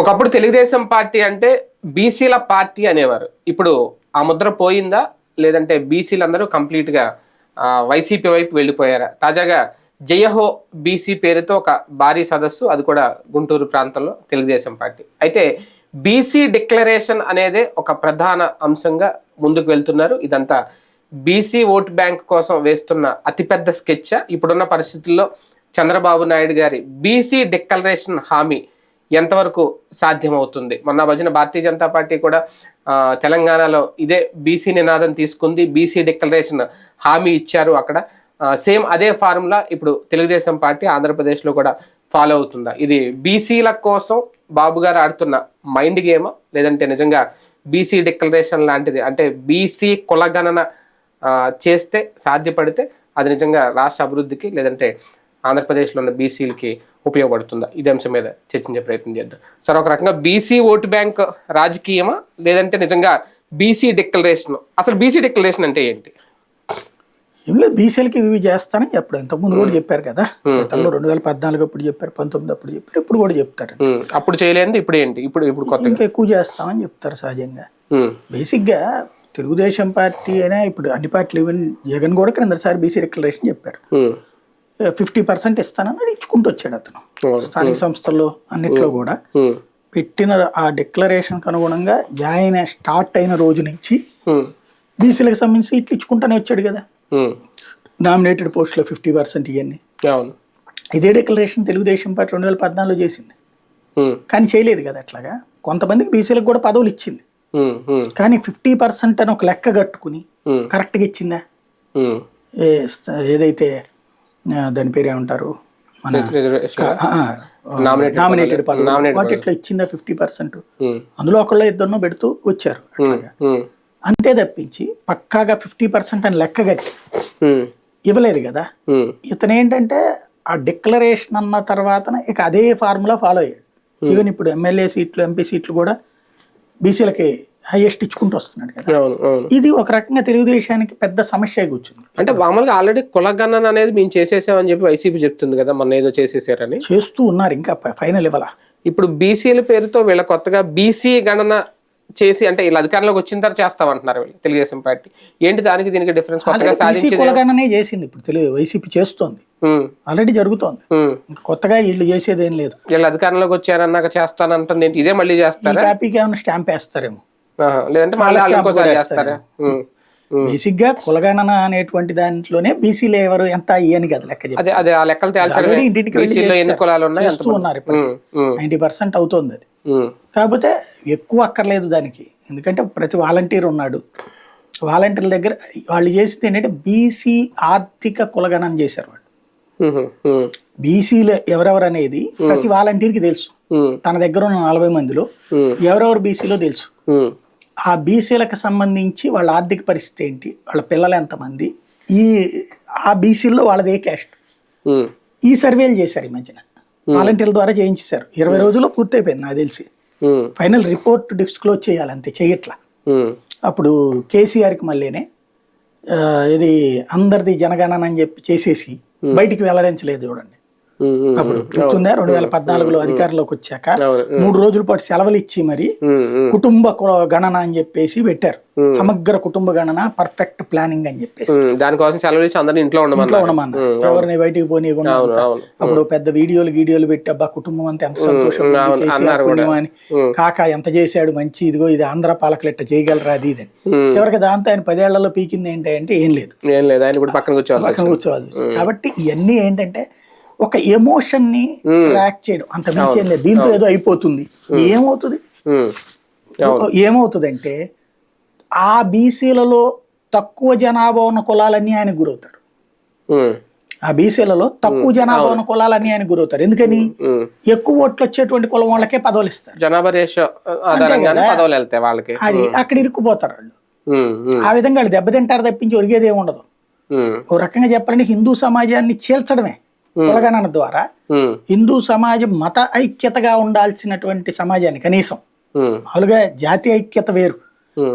ఒకప్పుడు తెలుగుదేశం పార్టీ అంటే బీసీల పార్టీ అనేవారు. ఇప్పుడు ఆ ముద్ర పోయిందా? లేదంటే బీసీలందరూ కంప్లీట్గా కంప్లీట్గా వైసీపీ వైపు వెళ్ళిపోయారా? తాజాగా జయహో బీసీ పేరుతో ఒక భారీ సదస్సు అది కూడా గుంటూరు ప్రాంతంలో తెలుగుదేశం పార్టీ. అయితే బీసీ డిక్లరేషన్ అనేదే ఒక ప్రధాన అంశంగా ముందుకు వెళ్తున్నారు. ఇదంతా బీసీ ఓట్ బ్యాంక్ కోసం వేస్తున్న అతిపెద్ద స్కెచ్ ఇప్పుడున్న పరిస్థితుల్లో చంద్రబాబు నాయుడు గారి బీసీ డిక్లరేషన్ హామీ ఎంతవరకు సాధ్యమవుతుంది? మొన్న భజన భారతీయ జనతా పార్టీ కూడా తెలంగాణలో ఇదే బీసీ నినాదం తీసుకుంది. బీసీ డిక్లరేషన్ హామీ ఇచ్చారు అక్కడ. సేమ్ అదే ఫార్ములా ఇప్పుడు తెలుగుదేశం పార్టీ ఆంధ్రప్రదేశ్లో కూడా ఫాలో అవుతుందా? ఇది బీసీల కోసం బాబు గారు ఆడుతున్న మైండ్ గేమ్? లేదంటే నిజంగా బీసీ డిక్లరేషన్ లాంటిది? అంటే బీసీ కులగణన చేస్తే సాధ్యపడితే అది నిజంగా రాష్ట్ర అభివృద్ధికి లేదంటే ఆంధ్రప్రదేశ్లో ఉన్న బీసీలకి ఉపయోగపడుతుందా? ఇదే అంశం మీద చర్చించే ప్రయత్నం చేద్దాం. సార్ ఒక రకంగా బీసీ ఓటు బ్యాంక్ రాజకీయమా? లేదంటే నిజంగా బీసీ డిక్లరేషన్ అసలు బీసీ డిక్లరేషన్ అంటే ఏంటి? లేదు బీసీలకి ఇవి చేస్తానని చెప్పారు ఇంతకుముందు కూడా చెప్పారు కదా. గతంలో రెండు వేల పద్నాలుగు అప్పుడు చెప్పారు పంతొమ్మిది అప్పుడు చెప్పారు ఇప్పుడు కూడా చెప్తారు. అప్పుడు చేయలేదు ఇప్పుడు ఏంటి? ఇప్పుడు ఇప్పుడు కొత్తగా. ఇంకా ఎక్కువ చేస్తామని చెప్తారు సహజంగా. బేసిక్గా తెలుగుదేశం పార్టీ అయినా ఇప్పుడు అన్ని పార్టీలు ఈవెన్ జగన్ కూడా క్రిందసారి బీసీ డిక్లరేషన్ చెప్పారు. ఫిఫ్టీ పర్సెంట్ ఇస్తానని ఇచ్చుకుంటూ వచ్చాడు అతను. స్థానిక సంస్థల్లో అన్నిట్లో కూడా. పెట్టిన ఆ డిక్లరేషన్కి అనుగుణంగా జాయిన్ స్టార్ట్ అయిన రోజు నుంచి బీసీలకు సంబంధించి సీట్లు ఇచ్చుకుంటానే వచ్చాడు కదా. నామినేటెడ్ పోస్టులో ఫిఫ్టీ పర్సెంట్ ఇవన్నీ. ఇదే డిక్లరేషన్ తెలుగుదేశం పార్టీ రెండు వేల పద్నాలుగులో చేసింది. కానీ చేయలేదు కదా అట్లాగా. కొంతమందికి బీసీలకు కూడా పదవులు ఇచ్చింది. కానీ ఫిఫ్టీ పర్సెంట్ అని ఒక లెక్క కట్టుకుని కరెక్ట్గా ఇచ్చిందా? ఏదైతే దాని పేరు ఏమంటారు? మన నామినేటెడ్ వాటిట్లో ఇచ్చిందా ఫిఫ్టీ పర్సెంట్ ఉమ్, అందులో ఒకళ్ళు ఇద్దరినో పెడుతూ వచ్చారు అట్లాగా. ఉమ్, అంతే తప్పించి పక్కాగా ఫిఫ్టీ పర్సెంట్ అని లెక్క కట్టి ఇవ్వలేదు కదా. ఇతను ఏంటంటే ఆ డిక్లరేషన్ అన్న తర్వాత ఇక అదే ఫార్ములా ఫాలో అయ్యాడు. ఈవెన్ ఇప్పుడు ఎమ్మెల్యే సీట్లు ఎంపీ సీట్లు కూడా బీసీలకి హైయెస్ట్ ఇచ్చుకుంటూ వస్తున్నాడు కదా. ఇది ఒక రకంగా తెలుగుదేశానికి పెద్ద సమస్య కూర్చుంది. అంటే మామూలుగా ఆల్రెడీ కులగణన అనేది మేము చేసేసామని చెప్పి వైసీపీ చెప్తుంది కదా మొన్న ఏదో చేసేసారని. చేస్తూ ఉన్నారు ఇంకా ఫైనల్ ఇవ్వాల? ఇప్పుడు బీసీల పేరుతో వీళ్ళ కొత్తగా బీసీ గణన చేసి అంటే వీళ్ళు అధికారంలోకి వచ్చిన తర్వాత చేస్తామంటున్నారు వీళ్ళు తెలుగుదేశం పార్టీ. ఏంటి దానికి దీనికి డిఫరెన్స్ కొత్తగా కులగణనే చేసింది ఇప్పుడు తెలుగు వైసీపీ చేస్తోంది. ఆల్రెడీ జరుగుతోంది. కొత్తగా వీళ్ళు చేసేది ఏం లేదు. వీళ్ళు అధికారంలోకి వచ్చారన్నాక చేస్తానంటుంది ఏంటి ఇదే మళ్ళీ చేస్తారా? కాపీకి ఏమైనా స్టాంప్ వేస్తారేమో. లేదంటే మళ్ళీ ఇంకోసారి చేస్తారా. బేసిక్గా కులగణన అనేటువంటి దాంట్లోనే బీసీలు ఎవరు ఎంత ఇయని కదా లెక్క అదే అదే ఆ లెక్కలు చేస్తూ ఉన్నారు ఇప్పుడు ఉమ్, ఉమ్, నైంటీ పర్సెంట్ అవుతోంది అది. కాకపోతే ఎక్కువ అక్కర్లేదు దానికి. ఎందుకంటే ప్రతి వాలంటీర్ ఉన్నాడు. వాలంటీర్ల దగ్గర వాళ్ళు చేసింది ఏంటంటే బీసీ ఆర్థిక కులగణన చేశారు వాళ్ళు. బీసీలు ఎవరెవరు అనేది ప్రతి వాలంటీర్కి తెలుసు. తన దగ్గర ఉన్న నలభై మందిలో ఎవరెవరు బీసీలో తెలుసు. ఆ బీసీలకు సంబంధించి వాళ్ళ ఆర్థిక పరిస్థితి ఏంటి? వాళ్ళ పిల్లలు ఎంతమంది? ఈ ఆ బీసీల్లో వాళ్ళది ఏ క్యాస్ట్ ఈ సర్వేలు చేశారు ఈ మధ్యన. వాలంటీర్ల ద్వారా చేయించేశారు. ఇరవై రోజుల్లో పూర్తయిపోయింది నాకు తెలిసి. ఫైనల్ రిపోర్ట్ డిస్క్లోజ్ చేయాలి అంతే చేయట్లా. అప్పుడు కేసీఆర్కి మళ్ళీనే ఇది అందరిది జనగణన అని చెప్పి చేసేసి బయటికి వెల్లడించలేదు చూడండి. అప్పుడు గుర్తుందా? రెండు వేల పద్నాలుగులో అధికారంలోకి వచ్చాక. మూడు రోజుల పాటు సెలవులు ఇచ్చి మరి కుటుంబ గణన అని చెప్పేసి పెట్టారు. సమగ్ర కుటుంబ గణన పర్ఫెక్ట్ ప్లానింగ్ అని చెప్పేసి. దానికోసం సెలవు ఇచ్చి అందరిని ఇంట్లో ఇంట్లో ఉండమన్నారు. ఎవరిని బయటికి పోనీయకుండా అప్పుడు పెద్ద వీడియోలు గీడియోలు పెట్టి అబ్బా కుటుంబం అంతా ఎంత సంతోషం అని. కాక ఎంత చేశాడు మంచి ఇదిగో ఇది ఆంధ్ర పాలకులు ఎట్ట చేయగలరా అది ఇది. చివరికి దాంతో ఆయన పదేళ్ళలో పీకింది ఏంటి అంటే ఏం లేదు. ఏం లేదు ఆయన కూడా పక్కన కూర్చోవాలి పక్కన కూర్చోవాలి కాబట్టి ఇవన్నీ ఏంటంటే ఒక ఎమోషన్ని ట్రాక్ చేయడం. అంత మించి ఏం లేదు. దీంతో ఏదో అయిపోతుంది. ఏమవుతుంది? ఏమవుతుందంటే ఆ బీసీలలో తక్కువ జనాభా ఉన్న కులాలన్నీ ఆయనకు గురవుతాడు ఉమ్, ఆ బీసీలలో తక్కువ జనాభా ఉన్న కులాలన్నీ ఆయన గురవుతారు. ఎందుకని. ఎక్కువ ఓట్లు వచ్చేటువంటి కులం వాళ్ళకే పదవులు ఇస్తారు. జనాభా రేషియో ఆధారంగానే పదవులు వెళ్తాయి వాళ్ళకి. అది అక్కడ ఇరుక్కుపోతారు వాళ్ళు. ఆ విధంగా వాళ్ళు దెబ్బతింటారు తప్పించి ఒరిగేది ఏమి ఉండదు ఓ రకంగా చెప్పాలంటే హిందూ సమాజాన్ని చీల్చడమే. కులగణన ద్వారా హిందూ సమాజం మత ఐక్యతగా ఉండాల్సినటువంటి సమాజాన్ని కనీసం మామూలుగా జాతి ఐక్యత వేరు.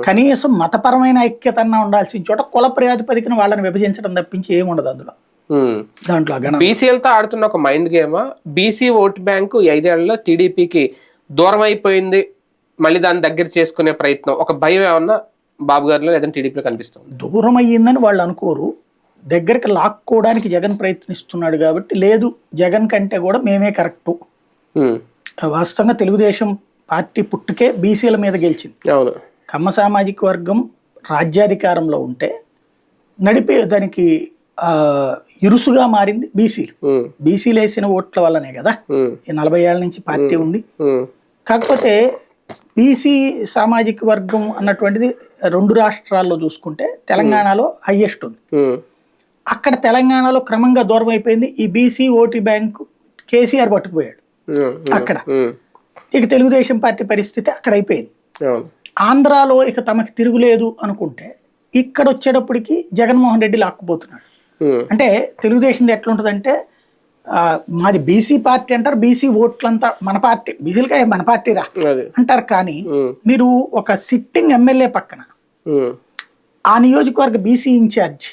కనీసం మతపరమైన ఐక్యత అన్న ఉండాల్సిన చోట కుల ప్రాతిపదికన వాళ్ళని విభజించడం తప్పించి ఏమి ఉండదు అందులో. దాంట్లో బీసీలతో ఆడుతున్న ఒక mind game BC vote bank ఐదేళ్ళలో టీడీపీకి దూరం అయిపోయింది మళ్ళీ దాన్ని దగ్గర చేసుకునే ప్రయత్నం. ఒక భయం ఏమన్నా బాబు గారిలో లేదంటే టీడీపీలో కనిపిస్తుంది? దూరం అయ్యిందని వాళ్ళు అనుకోరు. దగ్గరికి లాక్కోవడానికి జగన్ ప్రయత్నిస్తున్నాడు కాబట్టి లేదు జగన్ కంటే కూడా మేమే కరెక్టు. వాస్తవంగా తెలుగుదేశం పార్టీ పుట్టుకే బీసీల మీద గెలిచింది. కమ్మ సామాజిక వర్గం రాజ్యాధికారంలో ఉంటే నడిపే దానికి ఇరుసుగా మారింది బీసీలు. బీసీలు వేసిన ఓట్ల వల్లనే కదా ఈ నలభై ఏళ్ళ నుంచి పార్టీ ఉంది. కాకపోతే బీసీ సామాజిక వర్గం అన్నటువంటిది రెండు రాష్ట్రాల్లో చూసుకుంటే తెలంగాణలో హయ్యెస్ట్ ఉంది. అక్కడ తెలంగాణలో క్రమంగా దూరం అయిపోయింది. ఈ బీసీ ఓటీ బ్యాంకు కేసీఆర్ పట్టుకుపోయాడు. అక్కడ. ఇక తెలుగుదేశం పార్టీ పరిస్థితి అక్కడ అయిపోయింది. ఆంధ్రాలో ఇక తమకి తిరుగులేదు అనుకుంటే ఇక్కడ వచ్చేటప్పటికి జగన్మోహన్ రెడ్డి లాక్కుపోతున్నాడు. అంటే తెలుగుదేశం ఎట్లుంటుందంటే మాది బీసీ పార్టీ అంటారు బీసీ ఓట్లంతా మన పార్టీ బీసీలకే మన పార్టీ రా అంటారు కానీ మీరు ఒక సిట్టింగ్ ఎమ్మెల్యే పక్కన ఆ. నియోజకవర్గ బీసీ ఇన్ఛార్జ్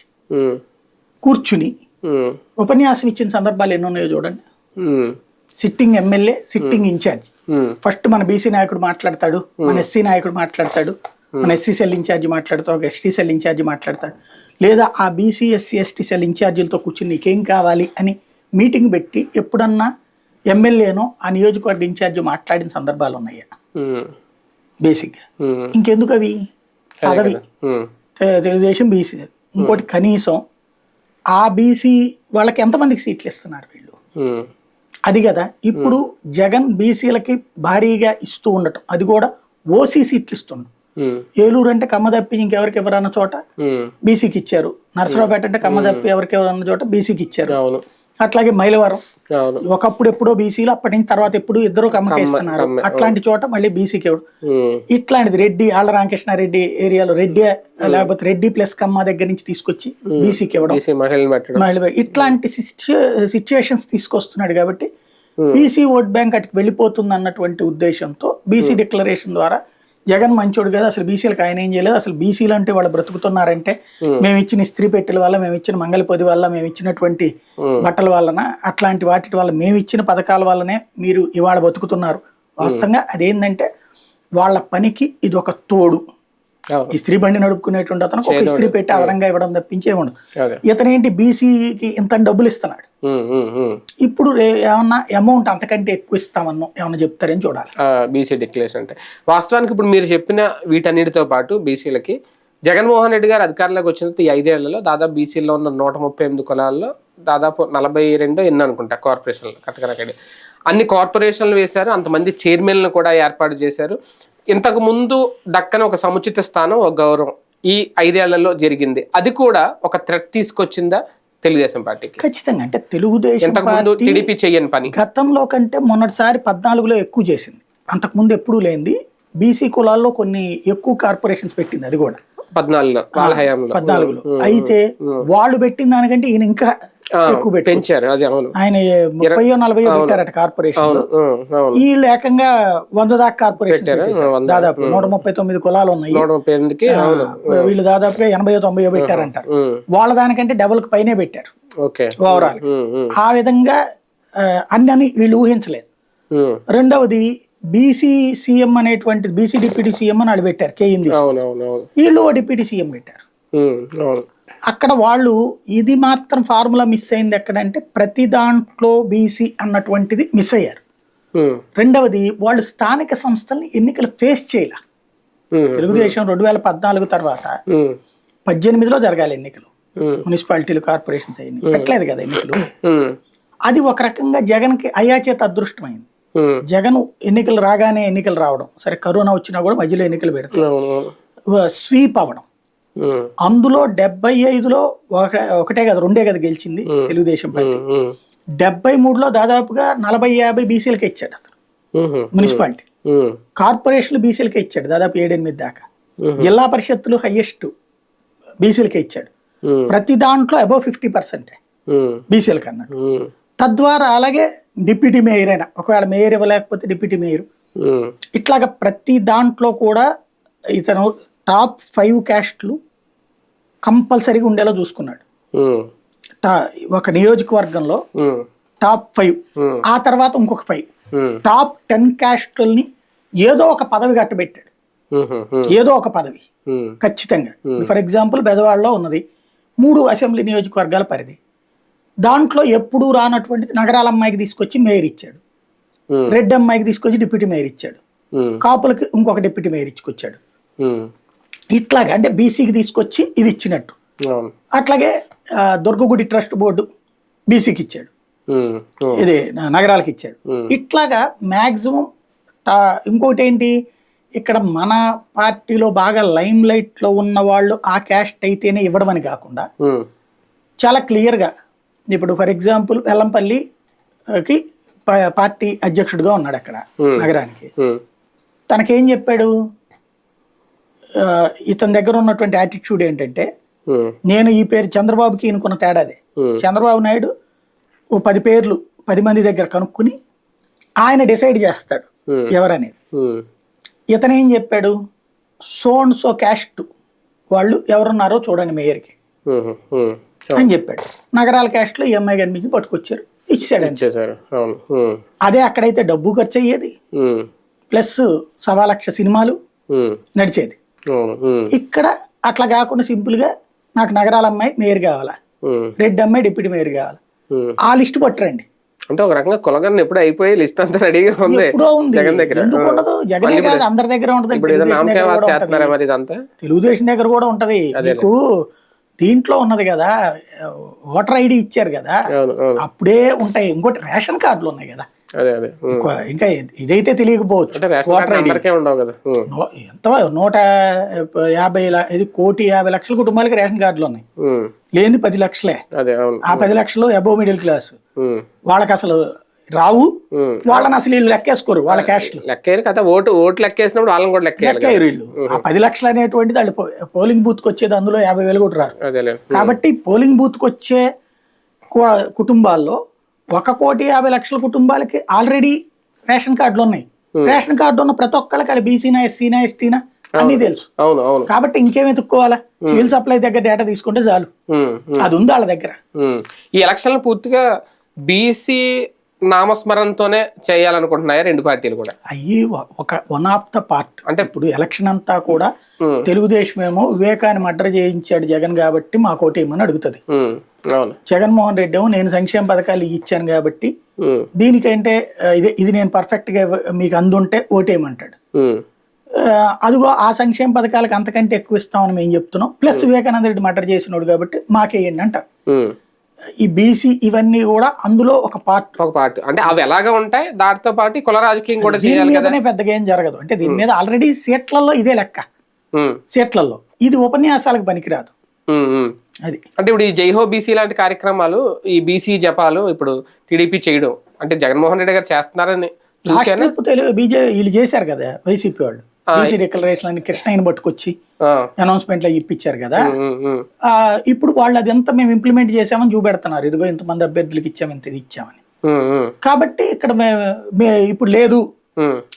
కూర్చుని ఉపన్యాసం ఇచ్చిన సందర్భాలు ఎన్ని ఉన్నాయో చూడండి sitting MLA sitting incharge. First మన బీసీ నాయకుడు మాట్లాడతాడు మన ఎస్సీ నాయకుడు మాట్లాడతాడు మన ఎస్సీ సెల్ ఇన్ఛార్జి మాట్లాడతాడు ఒక ఎస్టీ సెల్ ఇన్ఛార్జి మాట్లాడతాడు. లేదా ఆ బీసీ ఎస్సీ ఎస్టీ సెల్ ఇన్ఛార్జీలతో కూర్చుని నీకేం కావాలి అని మీటింగ్ పెట్టి ఎప్పుడన్నా ఎమ్మెల్యేనో ఆ నియోజకవర్గ ఇన్ఛార్జి మాట్లాడిన సందర్భాలు ఉన్నాయి? బేసిక్గా ఇంకెందుకు అవి పదవి తెలుగుదేశం బీసీ ఇంకోటి కనీసం ఆ బీసీ వాళ్ళకి ఎంతమందికి సీట్లు ఇస్తున్నారు వీళ్ళు? అది కదా. ఇప్పుడు జగన్ బీసీలకి భారీగా ఇస్తూ ఉండటం. అది కూడా ఓసీ సీట్లు ఇస్తుండడం ఉమ్, ఏలూరు అంటే కమ్మ తప్పి ఇంకెవరికి ఎవరన్న చోట? బీసీకి ఇచ్చారు. నర్సరావుపేట అంటే కమ్మ తప్పి ఎవరికి ఎవరన్న చోట? బీసీకి ఇచ్చారు. అట్లాగే మైలవరం. ఒకప్పుడు ఎప్పుడో బీసీలు అప్పటి నుంచి తర్వాత ఎప్పుడు ఇద్దరు కమ్మకి ఇస్తున్నారు కమ్మ, అట్లాంటి చోట మళ్ళీ బీసీకి ఇట్లాంటిది రెడ్డి ఆళ్ళ రామకృష్ణారెడ్డి ఏరియాలో రెడ్డి లేకపోతే రెడ్డి ప్లస్ కమ్మ దగ్గర నుంచి తీసుకొచ్చి బీసీకి ఇవ్వడం. ఇట్లాంటి సిచ్యువేషన్స్ తీసుకొస్తున్నాడు కాబట్టి బీసీ ఓట్ బ్యాంక్ అటుకు వెళ్ళిపోతుంది అన్నటువంటి ఉద్దేశంతో బీసీ డిక్లరేషన్ ద్వారా జగన్ మంచోడు కదా అసలు బీసీలకు ఆయన ఏం చేయలేదు. అసలు బీసీలు అంటే వాళ్ళు బ్రతుకుతున్నారంటే మేము ఇచ్చిన ఇస్త్రీ పెట్టెల వల్ల మేము ఇచ్చిన మంగళపొది వల్ల మేము ఇచ్చినటువంటి బట్టల వలన అట్లాంటి వాటి వల్ల మేము ఇచ్చిన పథకాల వల్లనే మీరు ఇవాళ బతుకుతున్నారు. వాస్తవంగా అదేంటంటే వాళ్ళ పనికి ఇది ఒక తోడు. ఇస్త్రీ బండి నడుపుకునేటువంటి అతనికి ఒక ఇస్త్రీ పెట్టి అవరంగా ఇవ్వడం తప్పించే ఉండదు. ఇతనేంటి బీసీకి ఇంత డబ్బులు ఇస్తున్నాడు. ఇప్పుడు ఏమన్నా అమౌంట్ అంతకంటే ఎక్కువ ఇస్తామన్నో ఏమన్నా చెప్తారని చూడాలి. బీసీ డిక్లరేషన్ అంటే. వాస్తవానికి ఇప్పుడు మీరు చెప్పిన వీటన్నిటితో పాటు బీసీలకి జగన్మోహన్ రెడ్డి గారు అధికారంలోకి వచ్చిన ఈ ఐదేళ్ళలో దాదాపు బీసీలో ఉన్న నూట ముప్పై ఎనిమిది కులాల్లో దాదాపు నలభై రెండు ఎన్ని అనుకుంటా కార్పొరేషన్లు కట్టకనకడి అన్ని కార్పొరేషన్లు వేశారు అంతమంది చైర్మన్లు కూడా ఏర్పాటు చేశారు. ఇంతకు ముందు దక్కన ఒక సముచిత స్థానం ఒక గౌరవం ఈ ఐదేళ్ళలో జరిగింది. అది కూడా ఒక థ్రెట్ తీసుకొచ్చిందా తెలుగుదేశం పార్టీకి? ఖచ్చితంగా. అంటే తెలుగుదేశం ఇంతకు ముందు పార్టీ టీడీపీ చెయ్యని పని. గతంలో కంటే మొన్నటిసారి పద్నాలుగులో ఎక్కువ చేసింది. అంతకుముందు ఎప్పుడూ లేనిది. బీసీ కులాల్లో కొన్ని ఎక్కువ కార్పొరేషన్స్ పెట్టింది అది కూడా. పద్నాలుగులో వాళ్ళ హయాంలో. పద్నాలుగులో. అయితే వాళ్ళు పెట్టిన దానికంటే ఈయన ఇంకా ఎక్కువ పెంచారు. అది అవును. ఆయన ముప్పయో నలభైయో పెట్టారట కార్పొరేషన్ వీళ్ళు ఏకంగా వంద దాకా కార్పొరేషన్. దాదాపు నూట ముప్పై తొమ్మిది కులాలు ఉన్నాయి. ముప్పై వీళ్ళు దాదాపుగా ఎనభై తొంభై పెట్టారంటారు ఉమ్, వాళ్ళ దానికంటే డబుల్కి పైనే పెట్టారు. ఓకే. ఓవరాల్ ఆ విధంగా అన్ని అని వీళ్ళు ఊహించలేదు. రెండవది బీసీ సీఎం అనేటువంటి బీసీ డిప్యూటీ సీఎం అని వాళ్ళు పెట్టారు. అవును వీళ్ళు డిప్యూటీ సీఎం పెట్టారు. అక్కడ వాళ్ళు ఇది మాత్రం ఫార్ములా మిస్ అయింది ఎక్కడంటే ప్రతి దాంట్లో బీసీ అన్నటువంటిది మిస్ అయ్యారు. ఉమ్, రెండవది వాళ్ళు స్థానిక సంస్థల్ని ఎన్నికలు ఫేస్ చేయాల. ఉమ్, తెలుగుదేశం రెండు వేల పద్నాలుగు తర్వాత పద్దెనిమిదిలో జరగాలి ఎన్నికలు. మున్సిపాలిటీలు కార్పొరేషన్స్ అయ్యింది పెట్టలేదు కదా ఎన్నికలు. అది ఒక రకంగా జగన్కి అయాచేత అదృష్టమైంది. జగన్ ఎన్నికలు రాగానే ఎన్నికలు రావడం. సరే కరోనా వచ్చినా కూడా మధ్యలో ఎన్నికలు పెడతాం స్వీప్ అవ్వడం. అందులో డెబ్బై ఐదులో ఒక ఒకటే కదా రెండే కదా గెలిచింది తెలుగుదేశం పార్టీ. డెబ్బై మూడులో దాదాపుగా నలభై యాభై బీసీలకే ఇచ్చాడు అతను. మున్సిపాలిటీ. కార్పొరేషన్లు బీసీలకే ఇచ్చాడు దాదాపు ఏడెనిమిది దాకా. జిల్లా పరిషత్తులు హయ్యెస్ట్ బీసీలకే ఇచ్చాడు. ప్రతి దాంట్లో అబౌవ్ ఫిఫ్టీ పర్సెంటే బీసీలకు అన్నాడు తద్వారా అలాగే డిప్యూటీ మేయర్ అయినా ఒకవేళ మేయర్ ఇవ్వలేకపోతే డిప్యూటీ మేయర్. ఇట్లాగ ప్రతి దాంట్లో కూడా ఇతను టాప్ ఫైవ్ క్యాస్ట్లు కంపల్సరీగా ఉండేలా చూసుకున్నాడు. ఒక నియోజకవర్గంలో టాప్ ఫైవ్. ఆ తర్వాత ఇంకొక ఫైవ్. టాప్ టెన్ క్యాస్టుల్ని ఏదో ఒక పదవి కట్టబెట్టాడు. ఏదో ఒక పదవి. ఖచ్చితంగా. ఫర్ ఎగ్జాంపుల్ బెదవాడలో ఉన్నది మూడు అసెంబ్లీ నియోజకవర్గాల పరిధి. దాంట్లో ఎప్పుడూ రానటువంటిది నగరాల అమ్మాయికి తీసుకొచ్చి మేయర్ ఇచ్చాడు. రెడ్ అమ్మాయికి తీసుకొచ్చి డిప్యూటీ మేయర్ ఇచ్చాడు. కాపులకి ఇంకొక డిప్యూటీ మేయర్ ఇచ్చుకొచ్చాడు. ఇట్లాగా అంటే బీసీకి తీసుకొచ్చి ఇది ఇచ్చినట్టు. అట్లాగే దుర్గగుడి ట్రస్ట్ బోర్డు బీసీకి ఇచ్చాడు. ఇది నగరాలకు ఇచ్చాడు. ఇట్లాగా మ్యాక్సిమం ఇంకోటి ఏంటి? ఇక్కడ మన పార్టీలో బాగా లైమ్ లైట్లో ఉన్న వాళ్ళు ఆ క్యాస్ట్ అయితేనే ఇవ్వడం అని కాకుండా చాలా క్లియర్గా ఇప్పుడు ఫర్ ఎగ్జాంపుల్ వెల్లంపల్లికి పార్టీ అధ్యక్షుడిగా ఉన్నాడు అక్కడ. నగరానికి. తనకేం చెప్పాడు? ఇతని దగ్గర ఉన్నటువంటి యాటిట్యూడ్ ఏంటంటే నేను ఈ పేరు చంద్రబాబుకి ఈయనకున్న తేడాదే చంద్రబాబు నాయుడు ఓ పది పేర్లు పది మంది దగ్గర కనుక్కుని ఆయన డిసైడ్ చేస్తాడు. ఎవరనేది. ఇతను ఏం చెప్పాడు? సోన్ సో క్యాస్ట్ వాళ్ళు ఎవరున్నారో చూడండి మేయర్కి అని చెప్పాడు. నగరాల క్యాస్ట్లో ఈ అమ్మాయి కనిపించి పట్టుకొచ్చారు. ఇచ్చాడు అదే అక్కడైతే డబ్బు ఖర్చు అయ్యేది ప్లస్ సవా లక్ష సినిమాలు నడిచేది. ఇక్కడ అట్లా కాకుండా సింపుల్గా నాకు నగరాల అమ్మాయి మేయర్ కావాలా. రెడ్ అమ్మాయి డిప్యూటీ మేయర్ కావాలా. ఆ లిస్ట్ పట్టరండి. అంటే ఒక రకంగా కులగన్న ఎప్పుడు అయిపోయి లిస్ట్ అంతా రెడీగా ఉంది. ఎప్పుడో ఉంది. జగన్ దగ్గర. ఎందుకు ఉండదు? జగనే కాదు అందరి దగ్గర ఉంటది. తెలుగుదేశం దగ్గర కూడా ఉంటది. మరి ఇదంతా? తెలుగుదేశం దగ్గర కూడా ఉంటది. మీకు దీంట్లో ఉన్నది కదా ఓటర్ ఐడి ఇచ్చారు కదా అప్పుడే ఉంటాయి. ఇంకోటి రేషన్ కార్డులు ఉన్నాయి కదా. అదే అదే. ఇంకో- ఇదైతే తెలియకపోవచ్చు. ఎంత నూట యాభై ఇది కోటి యాభై లక్షల కుటుంబాలకి రేషన్ కార్డులు ఉన్నాయి. లేని పది లక్షలే. ఆ పది లక్షలు అబోవ్ మిడిల్ క్లాస్. వాళ్ళకి అసలు రావు. వాళ్ళని అసలు వీళ్ళు లెక్కేసుకోరు వాళ్ళ క్యాస్ట్లు. లెక్కేరు కదా ఓటు ఓటు లెక్కేసినప్పుడు వాళ్ళని కూడా లెక్కేయాలి కదా. లెక్క వీళ్ళు. ఆ పది లక్షలు అనేటువంటిది వాళ్ళు పోలింగ్ బూత్కి వచ్చేది అందులో యాభై వేలు కూడా రారు కాబట్టి పోలింగ్ బూత్కి వచ్చే కుటుంబాల్లో ఒక కోటి యాభై లక్షల కుటుంబాలకి ఆల్రెడీ రేషన్ కార్డులు ఉన్నాయి. రేషన్ కార్డు ఉన్న ప్రతి ఒక్కళ్ళకి అది బీసీనా ఎస్సీనా ఎస్టీనా అన్నీ తెలుసు. కాబట్టి ఇంకేం ఎత్తుక్కోవాలా సివిల్ సప్లై దగ్గర డేటా తీసుకుంటే చాలు. అది ఉంది వాళ్ళ దగ్గర. ఈ ఎలక్షన్లు పూర్తిగా బీసీ నామస్మరణతోనే చేయాలనుకుంటున్నాయా రెండు పార్టీలు కూడా? అయ్యి ఒక వన్ ఆఫ్ ద పార్ట్ అంటే ఇప్పుడు ఎలక్షన్ అంతా కూడా తెలుగుదేశం ఏమో వివేకాన్ని మర్డర్ చేయించాడు జగన్ కాబట్టి మా కోటేమని అడుగుతుంది. జగన్మోహన్ రెడ్డి ఏమో నేను సంక్షేమ పథకాలు ఇచ్చాను కాబట్టి దీనికంటే ఇది ఇది నేను పర్ఫెక్ట్గా ఇవ్వ- మీకు అందుంటే ఓటేయమంటాడు అదిగో ఆ సంక్షేమ పథకాలకు అంతకంటే ఎక్కువ ఇస్తామని మేము చెప్తున్నాం. ప్లస్ వివేకానంద రెడ్డి మర్డర్ చేసినోడు కాబట్టి మాకేయండి అంటారు. ఈ బీసీ ఇవన్నీ కూడా అందులో ఒక పార్ట్ ఒక పార్ట్ అంటే అవి ఎలాగా ఉంటాయి? దాటితో పాటు కుల రాజకీయం కూడా దీని మీదనే పెద్దగా ఏం జరగదు. అంటే దీని మీద ఆల్రెడీ సీట్లలో ఇదే లెక్క. సీట్లలో. ఇది ఉపన్యాసాలకు పనికిరాదు. అది. అంటే ఇప్పుడు ఈ జైహో బీసీ లాంటి కార్యక్రమాలు ఈ బీసీ జపాలు ఇప్పుడు టీడీపీ చేయడం. అంటే జగన్మోహన్ రెడ్డి గారు చేస్తున్నారని వీళ్ళు చేశారు కదా వైసీపీ వాళ్ళు. బీసీ డిక్లరేషన్ అని కృష్ణయ్యని పట్టుకొచ్చి ఆ, అనౌన్స్మెంట్లో ఇప్పించారు కదా. ఇప్పుడు వాళ్ళు అదంతా మేము ఇంప్లిమెంట్ చేసామని చూపెడుతున్నారు. ఇదిగో ఇంతమంది అభ్యర్థులకు ఇచ్చాము ఇంత ఇది ఇచ్చామని. కాబట్టి ఇక్కడ మే- మే ఇప్పుడు లేదు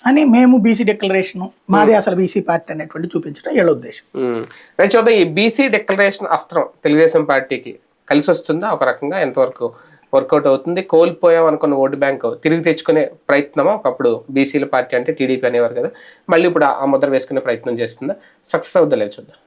అని మేము బీసీ డిక్లరేషన్ మాదే అసలు బీసీ పార్టీ అనేటువంటి చూపించడం వీళ్ళ ఉద్దేశం. రైట్ చూద్దాం ఈ బీసీ డిక్లరేషన్ అస్త్రం తెలుగుదేశం పార్టీకి కలిసి వస్తుందా ఒక రకంగా ఎంతవరకు వర్కౌట్ అవుతుంది. కోల్పోయాం అనుకున్న ఓటు బ్యాంక్ తిరిగి తెచ్చుకునే ప్రయత్నమా? ఒకప్పుడు బీసీల పార్టీ అంటే టీడీపీ అనేవారు కదా. మళ్ళీ ఇప్పుడు ఆ ముద్ర వేసుకునే ప్రయత్నం చేస్తుందా? సక్సెస్ అవుతుందా చూద్దాం.